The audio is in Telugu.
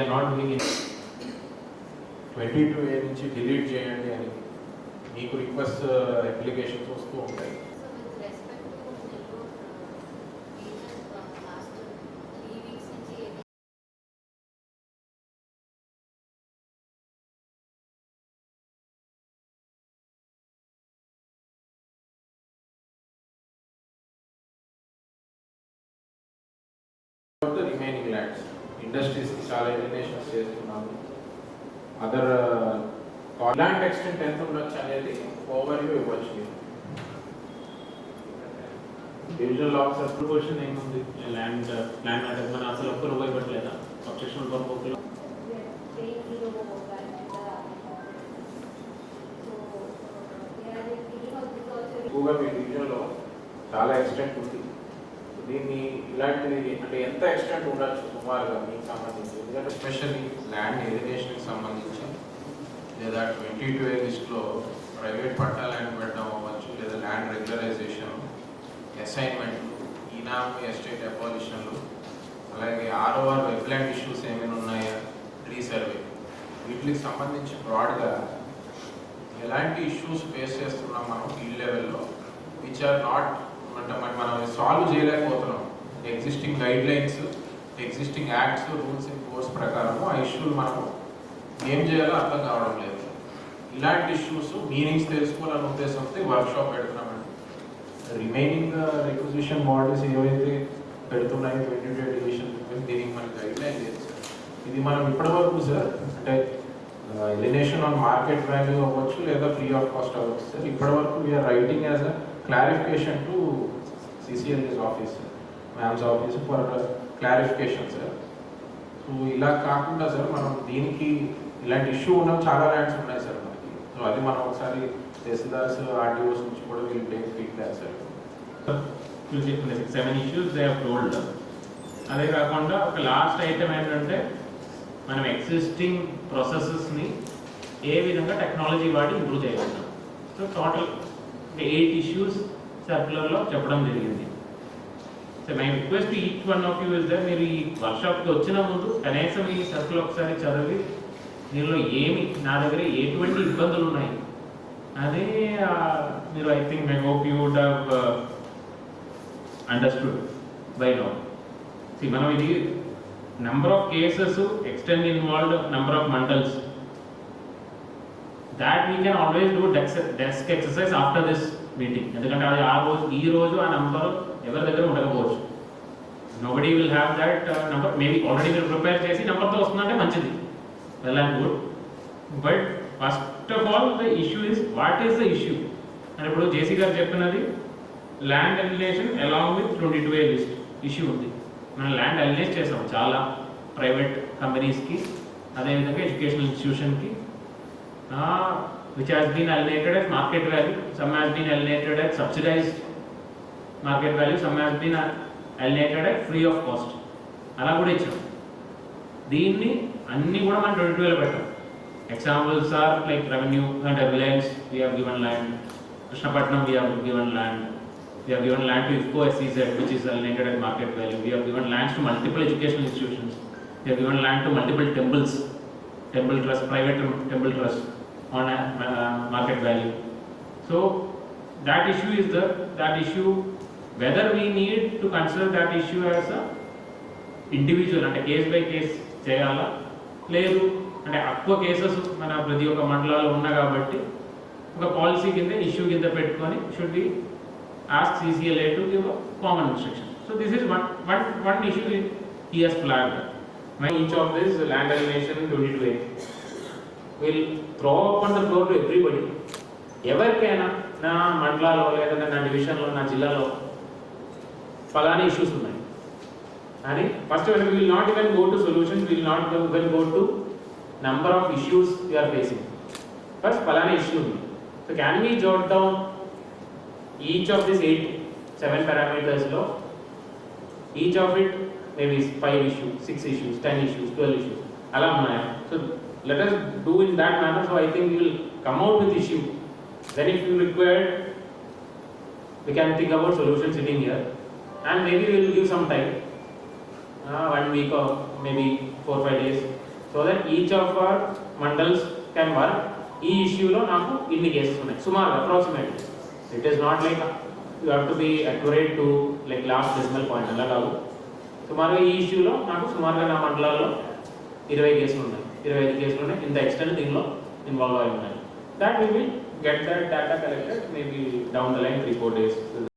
We are not doing it twenty two A నుంచి డిలీట్ చేయండి అని మీకు రిక్వెస్ట్ uh, అప్లికేషన్స్ వస్తూ ఉంటాయి. So with respect to ఇండస్ట్రీస్కి చాలా ఎలిమినేషన్స్ చేస్తున్నాము. అదర్ ఇలాంటి ఎక్స్టెంట్ ఎంత ఉండొచ్చు అనేది ఓవర్వ్యూ ఇవ్వచ్చు మీరు. డివిజనల్ ఆఫీసర్ క్వశ్చన్ ఏముంది? ల్యాండ్ ల్యాండ్ అంటే మన అసలు ఒక్కరు ఉపయోగపడలేదా పెట్టలేదా సబ్స్క్రిప్షన్ ఎక్కువగా మీ డివిజన్లో చాలా ఎక్స్టెంట్ ఉంది. దీన్ని ఇలాంటిది అంటే ఎంత ఎక్స్టెంట్ ఉండొచ్చు సుమారుగా మీకు సంబంధించి? ఎందుకంటే స్పెషల్లీ ల్యాండ్ ఎలిగేషన్కి సంబంధించి లేదా ట్వంటీ టూ ఏ లిస్ట్లో ప్రైవేట్ పట్టా ల్యాండ్ పెట్టడం అవ్వచ్చు లేదా ల్యాండ్ రెగ్యులరైజేషన్ అసైన్మెంట్లు ఈనామ్ ఎస్టేట్ అపోజిషన్లు అలాగే ఆర్ఓఆర్ వెబ్లాండ్ ఇష్యూస్ ఏమైనా ఉన్నాయా? రీసర్వే వీటికి సంబంధించి బ్రాడ్గా ఎలాంటి ఇష్యూస్ ఫేస్ చేస్తున్నాం మనం ఫీల్డ్ లెవెల్లో విచ్ ఆర్ నాట్ అంటే మరి మనం సాల్వ్ చేయలేకపోతున్నాం. Existing guidelines existing acts rules and course ప్రకారము ఆ ఇష్యూలు మనం ఏం చేయాలో అర్థం కావడం లేదు. ఇలాంటి ఇష్యూస్ మీనింగ్స్ తెలుసుకోవాలనే ఉద్దేశంతో వర్క్షాప్ పెడుతున్నామండి. రిమైనింగ్ రిక్విజిషన్ బాడీస్ ఏవైతే పెడుతున్నాయో ట్వంటీ ట్వంటీ డివిజన్ దీనికి మనకి గైడ్ లైన్ లేదు సార్ ఇది మనం ఇప్పటివరకు సార్ అంటే ఎలినేషన్ ఆన్ మార్కెట్ వాల్యూ అవ్వచ్చు లేదా ఫ్రీ ఆఫ్ కాస్ట్ అవ్వచ్చు సార్. ఇప్పటివరకు we are writing as a clarification to CCLS office ma'am's office for clarification sir so ఇలా కాకుండా సార్ మనం దీనికి ఇలాంటి ఇష్యూ ఉన్న చాలా ల్యాండ్స్ ఉన్నాయి సార్ మనకి. సో అది మనం ఒకసారి తహసీల్దార్స్ ఆర్టీఓస్ నుంచి కూడా వీళ్ళు take feedback sir seven issues they hold అదే కాకుండా ఒక లాస్ట్ ఐటమ్ ఏంటంటే మనం ఎగ్జిస్టింగ్ ప్రాసెసెస్ని ఏ విధంగా టెక్నాలజీ వాడి ఇంప్రూవ్ చేయగలుగుతాం. సో టోటల్ ఎయిట్ ఇష్యూస్ సర్క్యులర్లో చెప్పడం జరిగింది. So my request each one of you is that మీరు ఈ వర్క్షాప్కి వచ్చిన ముందు కనీసం ఈ సర్కిల్ ఒకసారి చదివి దీనిలో ఏమి నా దగ్గర ఎటువంటి ఇబ్బందులు ఉన్నాయి? అదే మీరు I think my hope you would have understood by now మనం ఇది number of cases extend involved number of mandals that we can always do desk desk exercise after this meeting ఎందుకంటే అది ఆ రోజు ఈ రోజు ఆ నెంబర్ ఎవరి దగ్గర ఉండకపోవచ్చు. Nobody will have that number maybe already మీరు ప్రిపేర్ చేసి నెంబర్తో వస్తుందంటే మంచిది. Well and good but first of all the issue is what is the issue అని ఇప్పుడు జేసీ గారు చెప్పినది land alienation along with twenty two A list issue ఉంది. మనం ల్యాండ్ అలినేట్ చేసాం చాలా ప్రైవేట్ కంపెనీస్కి అదేవిధంగా ఎడ్యుకేషనల్ ఇన్స్టిట్యూషన్కి uh, which has been allocated as market value, some has been allocated as subsidized market value, some has been allocated as free of cost. అలా కూడా ఇచ్చాం దీన్ని అన్నీ కూడా మనం ట్వంటీ టూలో పెట్టాం ఎగ్జాంపుల్స్ ఆర్ లైక్ రెవెన్యూ అంటే Reliance we have given land Krishnapatnam we given land we given land to IFFCO SEZ which is alienated at market value we have given lands to multiple educational institutions we given land to multiple temples temple trust private temple trust on a market value. So that issue is the that issue whether we need to consider that issue as a individual అంటే కేస్ బై కేస్ చేయాలా లేదు అంటే ఎక్కువ కేసెస్ మన ప్రతి ఒక్క మండలాల్లో ఉన్నా కాబట్టి ఒక పాలసీ కింద ఇష్యూ కింద పెట్టుకొని should be ask CCLA to give common instruction so this is one one one issue he has plan my each of this land elevation twenty two A will throw on the floor to ఎవరికైనా నా మండలాల్లో లేదంటే నా డివిజన్లో నా జిల్లాలో ఫలానా ఇష్యూస్ ఉన్నాయి. అని first all will not even go to solutions will not even go to number of issues you are facing first ఫలానా ఇష్యూ ఉంది. So can we jot down each of this eight seven పారామీటర్స్లో each of it maybe five issues six issues ten issues twelve issues అలా ఉన్నాయా? So let us do in that manner so I think will come out with issue then if you required we can think about solution sitting here. And maybe we will give some time uh, one week or maybe four five days so that each of our mandals can work ఈ ఇష్యూలో నాకు ఇన్ని కేసెస్ ఉన్నాయి. సుమారు approximately it is not like you have to be accurate to like last decimal point అలా కాదు. సుమారుగా ఈ ఇష్యూలో నాకు సుమారుగా నా మండలాల్లో ఇరవై కేసులు ఉన్నాయి. ఇరవై ఐదు కేసులు ఉన్నాయి. ఇంత ఎక్స్టెంట్ దీనిలో ఇన్వాల్వ్ అయి ఉన్నాయి. That will be get that data collected maybe down the line three four days